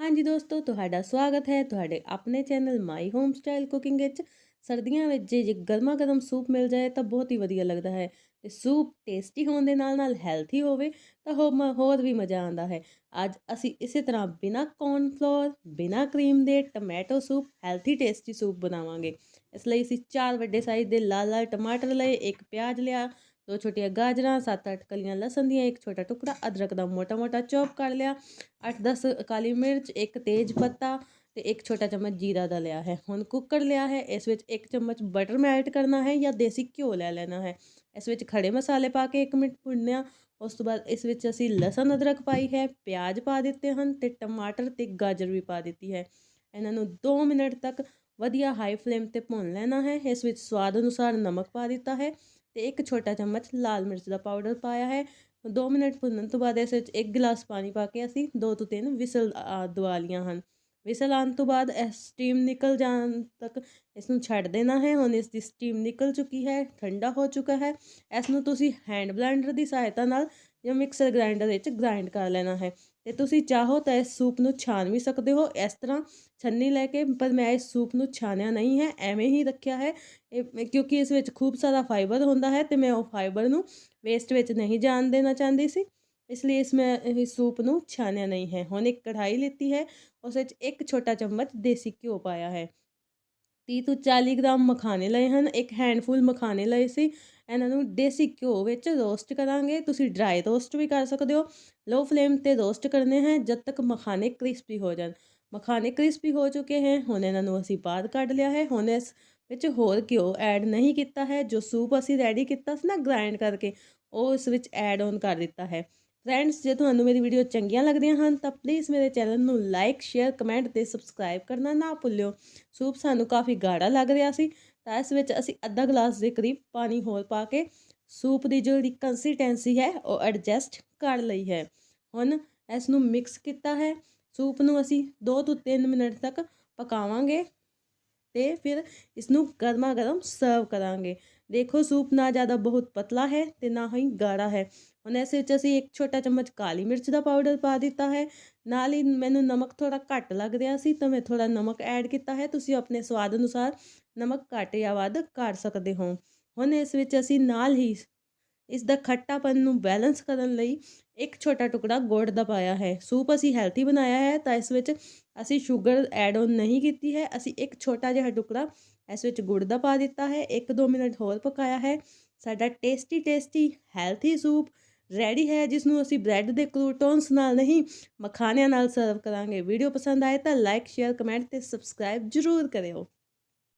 ਹਾਂਜੀ ਦੋਸਤੋ, ਤੁਹਾਡਾ ਸਵਾਗਤ ਹੈ ਤੁਹਾਡੇ ਆਪਣੇ channel my home style cooking ਵਿੱਚ। ਸਰਦੀਆਂ ਵਿੱਚ ਜੇ ਜੇ ਗਰਮਾ ਗਰਮ ਸੂਪ ਮਿਲ ਜਾਏ ਤਾਂ ਬਹੁਤ ਹੀ ਵਧੀਆ ਲੱਗਦਾ ਹੈ ਤੇ ਸੂਪ ਟੇਸਟੀ ਹੋਣ ਦੇ ਨਾਲ ਨਾਲ ਹੈਲਥੀ ਹੋਵੇ ਤਾਂ ਹੋਰ ਵੀ ਮਜ਼ਾ ਆਉਂਦਾ ਹੈ। ਅੱਜ ਅਸੀਂ ਇਸੇ ਤਰ੍ਹਾਂ ਬਿਨਾ ਕੌਰਨ ਫਲੋਰ ਬਿਨਾ ਕਰੀਮ ਦੇ tomato soup healthy tasty soup ਬਣਾਵਾਂਗੇ। ਇਸ ਲਈ ਅਸੀਂ ਚਾਰ ਵੱਡੇ ਸਾਈਜ਼ ਦੇ ਲਾਲ ਲਾਲ ਟਮਾਟਰ ਲਏ, ਇੱਕ ਪਿਆਜ਼ ਲਿਆ ਦੋ ਛੋਟੀਆਂ ਗਾਜਰਾਂ, ਸੱਤ ਅੱਠ ਕਲੀਆਂ ਲਸਣ ਦੀਆਂ, ਇੱਕ ਛੋਟਾ ਟੁਕੜਾ ਅਦਰਕ ਦਾ ਮੋਟਾ ਮੋਟਾ ਚੌਪ ਕਰ ਲਿਆ। 8-10 ਕਾਲੀ ਮਿਰਚ, ਇੱਕ ਤੇਜ ਪੱਤਾ ਤੇ ਇੱਕ ਛੋਟਾ ਚਮਚ ਜੀਰਾ ਦਾ ਲਿਆ ਹੈ। ਹੁਣ ਕੁੱਕਰ ਲਿਆ ਹੈ। ਇਸ ਵਿੱਚ ਇੱਕ ਚਮਚ ਬਟਰ ਮੈਲਟ ਕਰਨਾ ਹੈ ਜਾਂ ਦੇਸੀ ਘਿਓ ਲੈ ਲੈਣਾ ਹੈ। ਇਸ ਵਿੱਚ ਖੜੇ ਮਸਾਲੇ ਪਾ ਕੇ 1 ਮਿੰਟ ਭੁੰਨਿਆ। ਉਸ ਤੋਂ ਬਾਅਦ ਇਸ ਵਿੱਚ ਅਸੀਂ ਲਸਣ ਅਦਰਕ ਪਾਈ ਹੈ, ਪਿਆਜ਼ ਪਾ ਦਿੱਤੇ ਹਨ ਤੇ ਟਮਾਟਰ ਤੇ ਗਾਜਰ ਵੀ ਪਾ ਦਿੱਤੀ ਹੈ। ਇਹਨਾਂ ਨੂੰ 2 ਮਿੰਟ ਤੱਕ ਵਧੀਆ ਹਾਈ ਫਲੇਮ ਤੇ ਭੁੰਨ ਲੈਣਾ ਹੈ। ਇਸ ਵਿੱਚ ਸਵਾਦ ਅਨੁਸਾਰ ਨਮਕ ਪਾ ਦਿੱਤਾ ਹੈ ਤੇ ਇੱਕ ਛੋਟਾ ਚਮਚ ਲਾਲ ਮਿਰਚ ਦਾ ਪਾਊਡਰ ਪਾਇਆ ਹੈ। 2 ਮਿੰਟ ਭੁੰਨਣ ਤੋਂ ਬਾਅਦ ਇਸ ਵਿੱਚ 1 ਗਲਾਸ ਪਾਣੀ ਪਾ ਕੇ ਅਸੀਂ 2 ਤੋਂ 3 ਵਿਸਲ ਦਵਾ ਲੀਆਂ ਹਨ। ਵਿਸਲ ਆਉਣ ਤੋਂ ਬਾਅਦ ਇਹ ਸਟੀਮ ਨਿਕਲ ਜਾਣ ਤੱਕ ਇਸ ਨੂੰ ਛੱਡ ਦੇਣਾ ਹੈ। ਹੁਣ ਇਸ ਦੀ ਸਟੀਮ ਨਿਕਲ ਚੁੱਕੀ ਹੈ, ਠੰਡਾ ਹੋ ਚੁੱਕਾ ਹੈ। ਇਸ ਨੂੰ ਤੁਸੀਂ ਹੈਂਡ ਬਲੈਂਡਰ ਦੀ ਸਹਾਇਤਾ ਨਾਲ ਜਾਂ ਮਿਕਸਰ ਗ੍ਰਾਈਂਡਰ ਵਿੱਚ ਗ੍ਰਾਈਂਡ ਕਰ ਲੈਣਾ ਹੈ। ਤੇ ਤੁਸੀਂ ਚਾਹੋ ਤਾਂ ਇਸ ਸੂਪ ਨੂੰ ਛਾਣ ਵੀ ਸਕਦੇ ਹੋ। ਇਸ ਤਰ੍ਹਾਂ ਛੰਨੀ ਲੈ ਕੇ, ਪਰ ਮੈਂ ਇਸ ਸੂਪ ਨੂੰ ਛਾਣਿਆ ਨਹੀਂ ਹੈ, ਐਵੇਂ ਹੀ ਰੱਖਿਆ ਹੈ। ਕਿਉਂਕਿ ਇਸ ਵਿੱਚ ਖੂਬ ਸਾਰਾ ਫਾਈਬਰ ਹੁੰਦਾ ਹੈ ਤੇ ਮੈਂ ਉਹ ਫਾਈਬਰ ਨੂੰ ਵੇਸਟ ਵਿੱਚ ਨਹੀਂ ਜਾਣ ਦੇਣਾ ਚਾਹੁੰਦੀ ਸੀ। ਇਸ ਲਈ ਇਸ ਮੈਂ ਇਸ ਸੂਪ ਨੂੰ ਛਾਣਿਆ ਨਹੀਂ ਹੈ। ਹੁਣ ਇੱਕ ਕੜਾਈ ਲਿੱਤੀ ਹੈ। ਉਸ ਵਿੱਚ ਇੱਕ ਛੋਟਾ ਚਮਚ ਦੇਸੀ ਘਿਓ ਪਾਇਆ ਹੈ। 30 ਤੋਂ 40 ਗ੍ਰਾਮ ਮਖਾਣੇ ਲਏ ਹਨ, ਇੱਕ ਹੈਂਡਫੁਲ ਮਖਾਣੇ ਲਏ ਸੀ। ਇਹਨਾਂ ਨੂੰ ਦੇਸੀ ਘਿਓ ਵਿੱਚ ਰੋਸਟ ਕਰਾਂਗੇ। ਤੁਸੀਂ ਡਰਾਈ ਰੋਸਟ ਵੀ ਕਰ ਸਕਦੇ ਹੋ। ਲੋ ਫਲੇਮ ਤੇ ਰੋਸਟ ਕਰਨੇ ਹੈ, ਜਦ ਤੱਕ ਮਖਾਣੇ ਕ੍ਰਿਸਪੀ ਹੋ ਜਾਣ। ਮਖਾਣੇ ਕ੍ਰਿਸਪੀ ਹੋ ਚੁੱਕੇ ਹੈ, ਹੁਣ ਇਹਨਾਂ ਨੂੰ ਅਸੀਂ ਬਾਹਰ ਕੱਢ ਲਿਆ ਹੈ। ਹੁਣ ਇਸ ਵਿੱਚ ਹੋਰ ਘਿਓ ਐਡ ਨਹੀਂ ਕੀਤਾ ਹੈ। ਜੋ ਸੂਪ ਅਸੀਂ ਰੈਡੀ ਕੀਤਾ ਸੀ ਨਾ ਗ੍ਰਾਈਂਡ ਕਰਕੇ, ਉਹ ਇਸ ਵਿੱਚ ਐਡ ਔਨ ਕਰ ਦਿੱਤਾ ਹੈ। ਫਰੈਂਡਸ ਜੇ ਤੁਹਾਨੂੰ ਮੇਰੀ ਵੀਡੀਓ ਚੰਗੀਆਂ ਲੱਗਦੀਆਂ ਹਨ, ਤਾਂ ਪਲੀਜ਼ ਮੇਰੇ ਚੈਨਲ ਨੂੰ ਲਾਈਕ ਸ਼ੇਅਰ ਕਮੈਂਟ ਤੇ ਸਬਸਕ੍ਰਾਈਬ ਕਰਨਾ ਨਾ ਭੁੱਲਿਓ। ਸੂਪ ਸਾਨੂੰ ਕਾਫੀ ਗਾੜਾ ਲੱਗ ਰਿਹਾ ਸੀ, ਤਾਂ ਇਸ ਵਿੱਚ ਅਸੀਂ ਅੱਧਾ ਗਲਾਸ ਦੇ ਕਰੀਬ ਪਾਣੀ ਹੋਰ ਪਾ ਕੇ ਸੂਪ ਦੀ ਜਿਹੜੀ ਕੰਸਿਸਟੈਂਸੀ ਹੈ, ਉਹ ਐਡਜਸਟ ਕਰ ਲਈ ਹੈ। ਹੁਣ ਇਸ ਨੂੰ ਮਿਕਸ ਕੀਤਾ ਹੈ। ਸੂਪ ਨੂੰ ਅਸੀਂ 2 ਤੋਂ 3 ਮਿੰਟ ਤੱਕ ਪਕਾਵਾਂਗੇ ਤੇ ਫਿਰ ਇਸ ਨੂੰ ਗਰਮਾ ਗਰਮ ਸਰਵ ਕਰਾਂਗੇ। ਦੇਖੋ, ਸੂਪ ਨਾ ਜ਼ਿਆਦਾ ਬਹੁਤ ਪਤਲਾ ਹੈ ਤੇ ਨਾ ਹੀ ਗਾੜਾ ਹੈ। ਹੁਣ ਇਸ ਵਿੱਚ ਅਸੀਂ ਇੱਕ ਛੋਟਾ ਚਮਚ ਕਾਲੀ ਮਿਰਚ ਦਾ ਪਾਊਡਰ ਪਾ ਦਿੱਤਾ ਹੈ। ਨਾਲ ਹੀ ਮੈਨੂੰ ਨਮਕ ਥੋੜਾ ਘੱਟ ਲੱਗ ਰਿਹਾ ਸੀ ਤਾਂ ਮੈਂ ਥੋੜਾ ਨਮਕ ਐਡ ਕੀਤਾ ਹੈ। ਤੁਸੀਂ ਆਪਣੇ ਸਵਾਦ ਅਨੁਸਾਰ ਨਮਕ ਘੱਟ ਜਾਂ ਵੱਧ ਕਰ ਸਕਦੇ ਹੋ। ਹੁਣ ਇਸ ਵਿੱਚ ਅਸੀਂ ਨਾਲ ਹੀ ਇਸ ਦਾ ਖੱਟਾਪਨ ਨੂੰ ਬੈਲੈਂਸ ਕਰਨ ਲਈ ਇੱਕ ਛੋਟਾ ਟੁਕੜਾ ਗੁੜ ਦਾ ਪਾਇਆ ਹੈ। ਸੂਪ ਅਸੀਂ ਹੈਲਥੀ ਬਣਾਇਆ ਹੈ ਤਾਂ ਇਸ ਵਿੱਚ ਅਸੀਂ ਸ਼ੂਗਰ ਐਡ ਆਨ ਨਹੀਂ ਕੀਤੀ ਹੈ। ਅਸੀਂ ਇੱਕ ਛੋਟਾ ਜਿਹਾ ਟੁਕੜਾ ਇਸ ਵਿੱਚ ਗੁੜ ਦਾ ਪਾ ਦਿੱਤਾ ਹੈ। 1-2 ਮਿੰਟ ਹੋਰ ਪਕਾਇਆ ਹੈ। ਸਾਡਾ tasty tasty healthy soup ready ਹੈ ਜਿਸ ਨੂੰ ਅਸੀਂ ਬ੍ਰੈਡ ਦੇ ਕਰੂਟਨਸ ਨਾਲ ਨਹੀਂ ਮਖਾਨਿਆਂ ਨਾਲ ਸਰਵ ਕਰਾਂਗੇ। ਵੀਡੀਓ ਪਸੰਦ ਆਏ ਤਾਂ ਲਾਈਕ ਸ਼ੇਅਰ ਕਮੈਂਟ ਤੇ ਸਬਸਕ੍ਰਾਈਬ ਜ਼ਰੂਰ ਕਰਿਓ।